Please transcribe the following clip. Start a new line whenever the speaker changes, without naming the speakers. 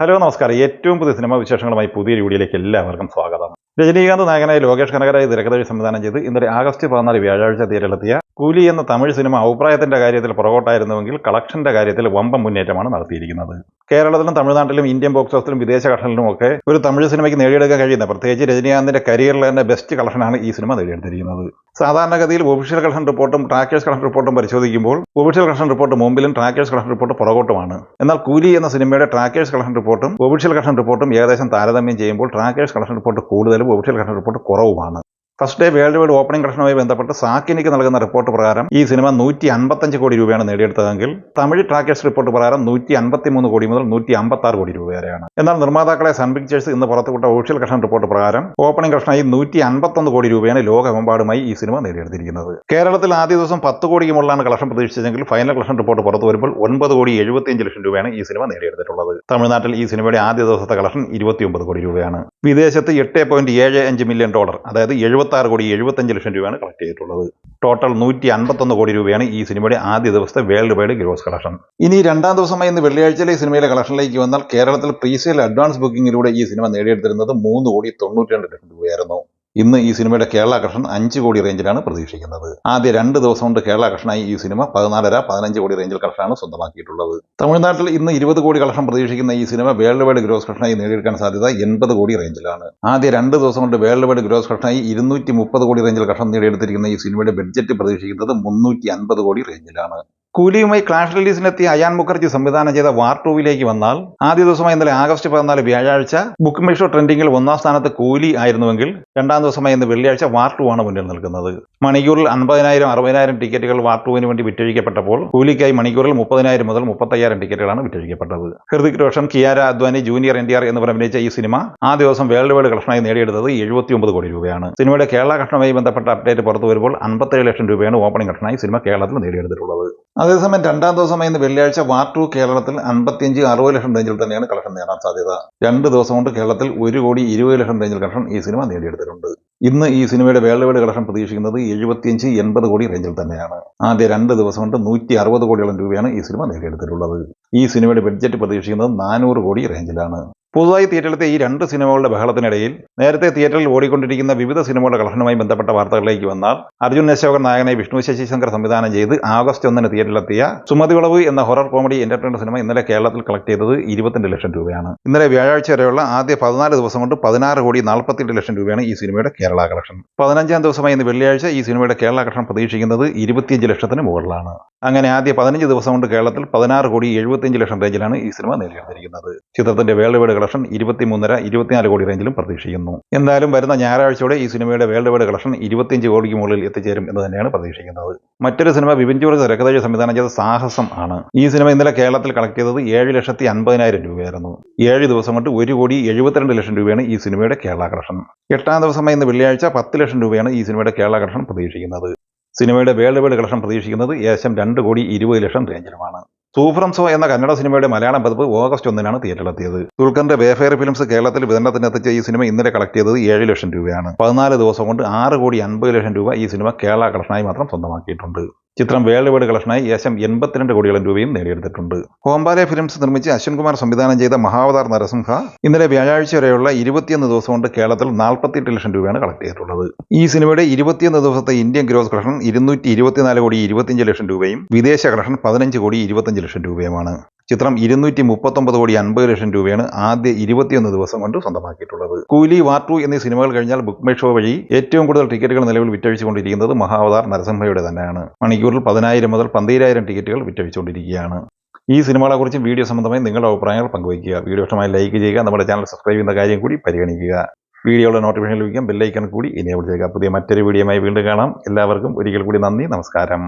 Hello നമസ്കാരം. ഏറ്റവും പുതിയ സിനിമാ വിശേഷങ്ങളുമായി പുതിയ വീഡിയോയിലേക്ക് എല്ലാവർക്കും സ്വാഗതം. രജനീകാന്ത് നായകനായി ലോകേഷ് കനകരായി തിരക്കഥയിൽ സംവിധാനം ചെയ്ത് ഇന്നലെ ആഗസ്റ്റ് പതിനാല് വ്യാഴാഴ്ച തീരലെത്തിയ കൂലി എന്ന തമിഴ് സിനിമ അഭിപ്രായത്തിന്റെ കാര്യത്തിൽ പുറകോട്ടായിരുന്നുവെങ്കിൽ കളക്ഷന്റെ കാര്യത്തിൽ വമ്പൻ മുന്നേറ്റമാണ് നടത്തിയിരിക്കുന്നത്. കേരളത്തിലും തമിഴ്നാട്ടിലും ഇന്ത്യൻ ബോക്സ് ഓഫീസിലും വിദേശ കളക്ഷനിലും ഒക്കെ ഒരു തമിഴ് സിനിമയ്ക്ക് നേടിയെടുക്കാൻ കഴിയുന്ന പ്രത്യേകിച്ച് രജനീകാന്തിന്റെ കരിയറിലെ തന്നെ ബെസ്റ്റ് കളക്ഷനാണ് ഈ സിനിമ നേടിയെടുത്തിരിക്കുന്നത്. സാധാരണഗതിയിൽ ഒഫീഷ്യൽ കളക്ഷൻ റിപ്പോർട്ടും ട്രാക്കേഴ്സ് കളക്ഷൻ റിപ്പോർട്ടും പരിശോധിക്കുമ്പോൾ ഒഫീഷ്യൽ കളക്ഷൻ റിപ്പോർട്ട് മുമ്പിലും ട്രാക്കേഴ്സ് കളക്ഷൻ റിപ്പോർട്ട് പുറകോട്ടുമാണ്. എന്നാൽ കൂലി എന്ന സിനിമയുടെ ട്രാക്കേഴ്സ് കളക്ഷൻ റിപ്പോർട്ടും ഒഫീഷ്യൽ കളക്ഷൻ റിപ്പോർട്ടും ഏകദേശം താരതമ്യം ചെയ്യുമ്പോൾ ട്രാക്കേഴ്സ് കളക്ഷൻ റിപ്പോർട്ട് കൂടുതലും official collection report കുറവുമാണ്. First day world wide opening കളക്ഷനുമായി ബന്ധപ്പെട്ട് സാക്കിനിക്ക് നൽകുന്ന റിപ്പോർട്ട് പ്രകാരം ഈ സിനിമ നൂറ്റി അൻപത്തഞ്ച് കോടി രൂപയാണ് നേടിയെടുത്തതെങ്കിൽ തമിഴ് ട്രാക്കേഴ്സ് റിപ്പോർട്ട് പ്രകാരം നൂറ്റി അൻപത്തി മൂന്ന് കോടി മുതൽ നൂറ്റി അമ്പത്തി ആറ് കോടി രൂപ വരെയാണ് എന്നാൽ നിർമ്മാതാക്കളെ സൺ പിക്ചേഴ്സ് ഇന്ന് പുറത്തുവിട്ട ഒഫീഷ്യൽ കളക്ഷൻ റിപ്പോർട്ട് പ്രകാരം ഓപ്പണിംഗ് കളക്ഷനായി നൂറ്റി അൻപത്തൊന്ന് കോടി രൂപയാണ് ലോകമെമ്പാടുമായി ഈ സിനിമ നേടിയെടുത്തിരിക്കുന്നത്. കേരളത്തിൽ ആദ്യ ദിവസം പത്ത് കോടിക്ക് മുകളിലാണ് കളക്ഷൻ പ്രതീക്ഷിച്ചതെങ്കിൽ ഫൈനൽ കളക്ഷൻ റിപ്പോർട്ട് പുറത്തു വരുമ്പോൾ ഒൻപത് കോടി എഴുപത്തിയഞ്ച് ലക്ഷം രൂപയാണ് ഈ സിനിമ നേടിയെടുത്തിട്ടുള്ളത്. തമിഴ്നാട്ടിൽ ഈ സിനിമയുടെ ആദ്യ ദിവസത്തെ കളക്ഷൻ ഇരുപത്തിയൊമ്പത് കോടി രൂപയാണ്. വിദേശത്ത് എട്ട് പോയിന്റ് ഏഴ് അഞ്ച് മില്യൺ ഡോളർ അതായത് എഴുപത്തി ആറ് കോടി എഴുപത്തഞ്ച് ലക്ഷം രൂപയാണ് കളക്ട് ചെയ്തിട്ടുള്ളത്. ടോട്ടൽ നൂറ്റി അൻപത്തൊന്ന് കോടി രൂപയാണ് ഈ സിനിമയുടെ ആദ്യ ദിവസത്തെ വേൾഡ് വൈഡ് ഗ്രോസ് കളക്ഷൻ. ഇനി രണ്ടാം ദിവസമായി ഇന്ന് വെള്ളിയാഴ്ചയിലെ സിനിമയിലെ കളക്ഷനിലേക്ക് വന്നാൽ കേരളത്തിൽ പ്രീസെയിൽ അഡ്വാൻസ് ബുക്കിംഗിലൂടെ ഈ സിനിമ നേടിയെടുത്തിരുന്നത് മൂന്ന് കോടി തൊണ്ണൂറ്റി രണ്ട് ലക്ഷം രൂപയായിരുന്നു. ഇന്ന് ഈ സിനിമയുടെ കേരള കളക്ഷൻ അഞ്ച് കോടി റേഞ്ചിലാണ് പ്രതീക്ഷിക്കുന്നത്. ആദ്യ രണ്ട് ദിവസം കൊണ്ട് കേരള കളക്ഷനായി ഈ സിനിമ പതിനാലര പതിനഞ്ച് കോടി റേഞ്ചിൽ കളക്ഷനാണ് സ്വന്തമാക്കിയിട്ടുള്ളത്. തമിഴ്നാട്ടിൽ ഇന്ന് ഇരുപത് കോടി കളക്ഷൻ പ്രതീക്ഷിക്കുന്ന ഈ സിനിമ വേൾഡ് വൈഡ് ഗ്രോസ് കളക്ഷനായി നേടിയെടുക്കാൻ സാധ്യത എൺപത് കോടി റേഞ്ചിലാണ്. ആദ്യ രണ്ട് ദിവസം കൊണ്ട് വേൾഡ് വൈഡ് ഗ്രോസ് കളക്ഷനായി ഇരുന്നൂറ്റി മുപ്പത് കോടി റേഞ്ചിൽ കളക്ഷൻ നേടിയെടുത്തിരിക്കുന്ന ഈ സിനിമയുടെ ബഡ്ജറ്റ് പ്രതീക്ഷിക്കുന്നത് മുന്നൂറ്റി അൻപത് കോടി റേഞ്ചിലാണ്. കൂലിയുമായി ക്ലാഷ് റിലീസിനെത്തിയ അയാൻ മുഖർജി സംവിധാനം ചെയ്ത വാർ ടൂവിലേക്ക് വന്നാൽ ആദ്യ ദിവസമായി ഇന്നലെ ആഗസ്റ്റ് പതിനാല് വ്യാഴാഴ്ച ബുക്ക് മൈഷോ ട്രെൻഡിങ്ങിൽ ഒന്നാം സ്ഥാനത്ത് കൂലി ആയിരുന്നുവെങ്കിൽ രണ്ടാം ദിവസമായി ഇന്ന് വെള്ളിയാഴ്ച വാർ ടു ആണ് മുന്നിൽ നിൽക്കുന്നത്. മണിക്കൂറിൽ അൻപതിനായിരം അറുപതിനായിരം ടിക്കറ്റുകൾ വാർ ടുവിന് വേണ്ടി വിറ്റഴിക്കപ്പെട്ടപ്പോൾ കൂലിക്കായി മണിക്കൂറിൽ മുപ്പതിനായിരം മുതൽ മുപ്പത്തയ്യായിരം ടിക്കറ്റുകളാണ് വിറ്റഴിക്കപ്പെട്ടത്. Hrithik Roshan Kiara Advani junior N T R എന്നിവർ അഭിനയിച്ച ഈ സിനിമ ആ ദിവസം വേൾഡ് വൈഡ് കളക്ഷനായി നേടിയെടുത്തത് എഴുപത്തിയൊമ്പത് കോടി രൂപയാണ്. സിനിമയുടെ കേരള കളക്ഷനുമായി ബന്ധപ്പെട്ട അപ്ഡേറ്റ് പുറത്തു വരുമ്പോൾ അൻപത്തേഴ് ലക്ഷം രൂപയാണ് ഓപ്പണിംഗ് കളക്ഷനായി സിനിമ കേരളത്തിൽ നേടിയെടുത്തിട്ടുള്ളത്. അതേസമയം രണ്ടാം ദിവസമായി ഇന്ന് വെള്ളിയാഴ്ച വാർ ടു കേരളത്തിൽ അൻപത്തിയഞ്ച് അറുപത് ലക്ഷം റേഞ്ചിൽ തന്നെയാണ് കളക്ഷൻ നേടാൻ സാധ്യത. രണ്ട് ദിവസം കൊണ്ട് കേരളത്തിൽ ഒരു കോടി ഇരുപത് ലക്ഷം റേഞ്ചിൽ കളക്ഷൻ ഈ സിനിമ നേടിയെടുത്തിട്ടുണ്ട്. ഇന്ന് ഈ സിനിമയുടെ വേൾഡ് വൈഡ് കളക്ഷൻ പ്രതീക്ഷിക്കുന്നത് എഴുപത്തിയഞ്ച് എൺപത് കോടി റേഞ്ചിൽ തന്നെയാണ്. ആദ്യ രണ്ട് ദിവസം കൊണ്ട് നൂറ്റി അറുപത് കോടിയോളം രൂപയാണ് ഈ സിനിമ നേടിയെടുത്തിട്ടുള്ളത്. ഈ സിനിമയുടെ ബഡ്ജറ്റ് പ്രതീക്ഷിക്കുന്നത് നാനൂറ് കോടി റേഞ്ചിലാണ്. പുതുതായി തിയേറ്ററിലെത്തിയ ഈ രണ്ട് സിനിമകളുടെ ബഹളത്തിനിടയിൽ നേരത്തെ തിയേറ്ററിൽ ഓടിക്കൊണ്ടിരിക്കുന്ന വിവിധ സിനിമകളുടെ കളഹനവുമായി ബന്ധപ്പെട്ട വാർത്തകളിലേക്ക് വന്നാൽ അർജുൻ അശോകൻ നായകനെ വിഷ്ണു ശശിശങ്കർ സംവിധാനം ചെയ്ത് ആഗസ്റ്റ് ഒന്നിന് തിയേറ്ററിലെത്തിയ സുമതി വിളവ് എന്ന ഹൊറർ കോമഡി എന്റർടൈൻമെന്റ് സിനിമ ഇന്നലെ കേരളത്തിൽ കളക്ട് ചെയ്തത് ഇരുപത്തിരണ്ട് ലക്ഷം രൂപയാണ്. ഇന്നലെ വ്യാഴാഴ്ച വരെയുള്ള ആദ്യ പതിനാല് ദിവസം കൊണ്ട് പതിനാറ് കോടി നാൽപ്പത്തിയെട്ട് ലക്ഷം രൂപയാണ് ഈ സിനിമയുടെ കേരള കളക്ഷൻ. പതിനഞ്ചാം ദിവസമായി ഇന്ന് വെള്ളിയാഴ്ച ഈ സിനിമയുടെ കേരള കളക്ഷൻ പ്രതീക്ഷിക്കുന്നത് ഇരുപത്തിയഞ്ച് ലക്ഷത്തിന് മുകളിലാണ്. അങ്ങനെ ആദ്യ പതിനഞ്ച് ദിവസം കൊണ്ട് കേരളത്തിൽ പതിനാറ് കോടി എഴുപത്തിയഞ്ച് ലക്ഷം റേഞ്ചിലാണ് ഈ സിനിമ നേടിയെടുത്തിരിക്കുന്നത് ചിത്രത്തിന്റെ വേൾഡ് വൈഡ് കളക്ഷൻ ഇരുപത്തിമൂന്നര ഇരുപത്തിനാല് കോടി റേഞ്ചിലും പ്രതീക്ഷിക്കുന്നു. എന്തായാലും വരുന്ന ഞായറാഴ്ചയോടെ ഈ സിനിമയുടെ വേൾഡ് വൈഡ് കളക്ഷൻ ഇരുപത്തിയഞ്ച് കോടിക്ക് മുകളിൽ എത്തിച്ചേരും എന്ന് തന്നെയാണ് പ്രതീക്ഷിക്കുന്നത്. മറ്റൊരു സിനിമ ബിപിൻ ജോർജ് തിരക്കഥയിൽ സംവിധാനം ചെയ്ത സാഹസം ആണ്. ഈ സിനിമ ഇന്നലെ കേരളത്തിൽ കളക്ട് ചെയ്തത് ഏഴ് ലക്ഷത്തി അൻപതിനായിരം രൂപയായിരുന്നു. ഏഴ് ദിവസം കൊണ്ട് ഒരു കോടി എഴുപത്തിരണ്ട് ലക്ഷം രൂപയാണ് ഈ സിനിമയുടെ കേരള കളക്ഷൻ. എട്ടാം ദിവസമായി ഇന്ന് വെള്ളിയാഴ്ച പത്ത് ലക്ഷം രൂപയാണ് ഈ സിനിമയുടെ കേരള കളക്ഷൻ പ്രതീക്ഷിക്കുന്നത്. സിനിമയുടെ വേൾഡ് വൈഡ് കളക്ഷൻ പ്രതീക്ഷിക്കുന്നത് ഏകദേശം രണ്ട് കോടി ഇരുപത് ലക്ഷം റേഞ്ചിലുമാണ്. സൂഫ്രംസോ എന്ന കന്നഡ സിനിമയുടെ മലയാളം പതിപ്പ് ഓഗസ്റ്റ് ഒന്നിനാണ് തിയേറ്ററിലെത്തിയത്. ദുൽഖറിന്റെ വേഫെയർ ഫിലിംസ് കേരളത്തിൽ വിതരണത്തിനെത്തിച്ച ഈ സിനിമ ഇന്നലെ കളക്ട് ചെയ്തത് ഏഴ് ലക്ഷം രൂപയാണ്. പതിനാല് ദിവസം കൊണ്ട് ആറ് കോടി അൻപത് ലക്ഷം രൂപ ഈ സിനിമ കേരള കളക്ഷനായി മാത്രം സ്വന്തമാക്കിയിട്ടുണ്ട്. ചിത്രം വേൾഡ് വൈഡ് കളക്ഷനായി ഏശം എൺപത്തിരണ്ട് കോടിയോളം രൂപയും നേടിയെടുത്തിട്ടുണ്ട്. ഹോംബാലെ ഫിലിംസ് നിർമ്മിച്ച് അശ്വിൻ കുമാർ സംവിധാനം ചെയ്ത മഹാവതാർ നരസിംഹ ഇന്നലെ വ്യാഴാഴ്ച വരെയുള്ള ഇരുപത്തിയൊന്ന് ദിവസം കൊണ്ട് കേരളത്തിൽ നാൽപ്പത്തിയെട്ട് ലക്ഷം രൂപയാണ് കളക്ട് ചെയ്തിട്ടുള്ളത്. ഈ സിനിമയുടെ ഇരുപത്തിയൊന്ന് ദിവസത്തെ ഇന്ത്യൻ ഗ്രോസ് കളക്ഷൻ ഇരുന്നൂറ്റി ഇരുപത്തിനാല് കോടി ഇരുപത്തിയഞ്ച് ലക്ഷം രൂപയും വിദേശ കളക്ഷൻ പതിനഞ്ച് കോടി ഇരുപത്തിയഞ്ച് ലക്ഷം രൂപയുമാണ്. ചിത്രം ഇരുന്നൂറ്റി മുപ്പത്തൊമ്പത് കോടി അൻപത് ലക്ഷം രൂപയാണ് ആദ്യ ഇരുപത്തിയൊന്ന് ദിവസം കൊണ്ട് സ്വന്തമാക്കിയിട്ടുള്ളത്. കൂലി വാർ ടു എന്നീ സിനിമകൾ കഴിഞ്ഞാൽ ബുക്ക് മൈ ഷോ വഴി ഏറ്റവും കൂടുതൽ ടിക്കറ്റുകൾ നിലവിൽ വിറ്റഴിച്ചുകൊണ്ടിരിക്കുന്നത് മഹാവതാർ നരസിംഹയുടെ തന്നെയാണ്. മണിക്കൂറിൽ പതിനായിരം മുതൽ പന്തീരായിരം ടിക്കറ്റുകൾ വിറ്റഴിച്ചുകൊണ്ടിരിക്കുകയാണ്. ഈ സിനിമകളെക്കുറിച്ച് വീഡിയോ സംബന്ധമായി നിങ്ങളുടെ അഭിപ്രായങ്ങൾ പങ്കുവയ്ക്കുക. വീഡിയോ ഇഷ്ടമായി ലൈക്ക് ചെയ്യുക നമ്മുടെ ചാനൽ സബ്സ്ക്രൈബ് ചെയ്യുന്ന കാര്യം കൂടി പരിഗണിക്കുക. വീഡിയോയുടെ നോട്ടിഫിക്കേഷൻ ലഭിക്കാൻ ബെല്ലൈക്കൺ കൂടി ഇനേബിൾ ചെയ്യുക. പുതിയ മറ്റൊരു വീഡിയോയുമായി വീണ്ടും കാണാം. എല്ലാവർക്കും ഒരിക്കൽ കൂടി നന്ദി നമസ്കാരം.